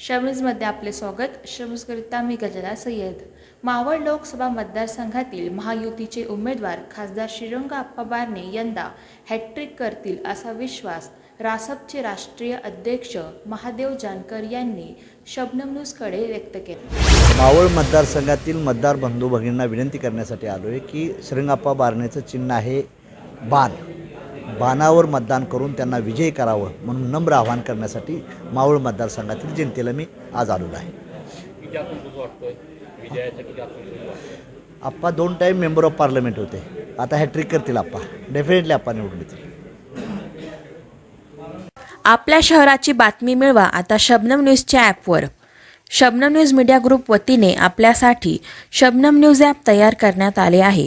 शमीजमध्ये आपले स्वागत. श्रमणीजकरिता मी गजला सय्यद. मावळ लोकसभा मतदारसंघातील महायुतीचे उमेदवार खासदार श्रीरंग आप्पा बारणे यंदा हॅट्रिक करतील असा विश्वास रासपचे राष्ट्रीय अध्यक्ष महादेव जानकर यांनी शबनम न्यूजकडे व्यक्त केला. मावळ मतदारसंघातील मतदार बंधू भगिनींना विनंती करण्यासाठी आलो आहे की श्रीरंगाप्पा बारणेचं चिन्ह आहे बाण. बाणावर मतदान करून त्यांना विजयी करावं म्हणून नम्र आवाहन करण्यासाठी मावळ मतदारसंघातील जनतेला मी आज आलेलो आहे. आप्पा दोन टाईम मेंबर ऑफ पार्लमेंट होते. आता हॅट्रिक करतील आप्पा. डेफिनेटली आप्पा निवडून येतील. आपल्या शहराची बातमी मिळवा आता शबनम न्यूजच्या ॲपवर शबनम न्यूज मीडिया ग्रुप वतीने आपल्यासाठी शबनम न्यूज ॲप तयार करण्यात आले आहे.